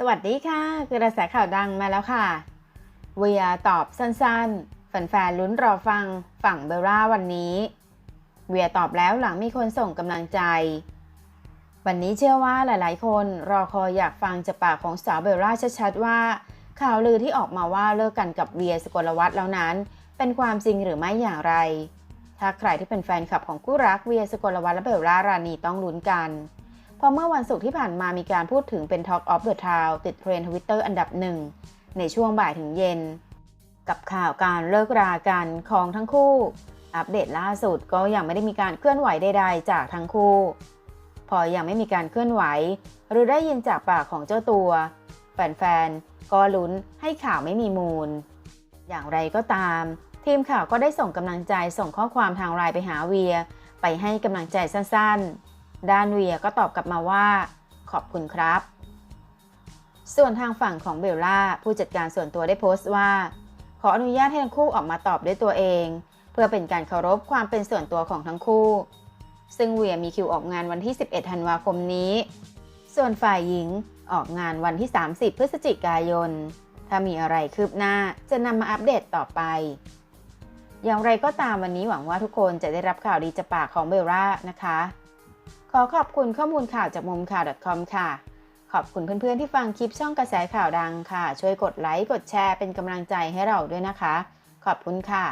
สวัสดีค่ะ กระแสข่าวดังมาแล้วค่ะ เวียตอบสั้นๆ แฟนๆลุ้นรอฟังฝั่งเบลล่าวันนี้ เวียตอบแล้วหลังมีคนส่งกำลังใจ วันนี้เชื่อว่าหลายๆ คนรอคอยอยากฟังจากปากของสาวเบลล่าชัดๆ ว่า ข่าวลือที่ออกมาว่าเลิกกันกับเวียสกลวัฒน์แล้วนั้น เป็นความจริงหรือไม่อย่างไร ถ้าใครที่เป็นแฟนคลับของคู่รักเวียสกลวัฒน์และเบลล่ารานีต้องลุ้นกันเพราะเมื่อวันศุกร์ที่ผ่านมามีการพูดถึงเป็น Talk of the Town ติดเทรนด์ทวิตเตอร์อันดับหนึ่ง ในช่วงบ่ายถึงเย็น กับข่าวการเลิกรากันของทั้งคู่ อัปเดตล่าสุดก็ยังไม่ได้มีการเคลื่อนไหวใดๆ จากทั้งคู่ พอยังไม่มีการเคลื่อนไหว หรือได้ยินจากปากของเจ้าตัว แฟนๆ ก็ลุ้นให้ข่าวไม่มีมูล อย่างไรก็ตาม ทีมข่าวก็ได้ส่งกำลังใจส่งข้อความทางไลน์ไปหาเวีย ไปให้กำลังใจสั้นๆ ด้านเวียก็ตอบกลับมาว่า ขอบคุณครับ ส่วนทางฝั่งของเบลล่าผู้จัดการส่วนตัวได้โพสต์ว่า ขออนุญาตให้ทั้งคู่ออกมาตอบด้วยตัวเอง เพื่อเป็นการเคารพความเป็นส่วนตัวของทั้งคู่ ซึ่งเวียมีคิวออกงานวันที่ 11 ธันวาคมนี้ ส่วนฝ่ายหญิงออกงานวันที่ 30 พฤศจิกายน ถ้ามีอะไรคืบหน้าจะนำมาอัปเดตต่อไป อย่างไรก็ตามวันนี้หวังว่าทุกคนจะได้รับข่าวดีจากปากของเบลล่านะคะ ขอขอบคุณข้อมูลข่าวจากมุมข่าว .com ค่ะ ขอบคุณเพื่อนๆที่ฟังคลิปช่องกระแสข่าวดังค่ะ ช่วยกดไลค์ กดแชร์เป็นกำลังใจให้เราด้วยนะคะ ขอบคุณค่ะ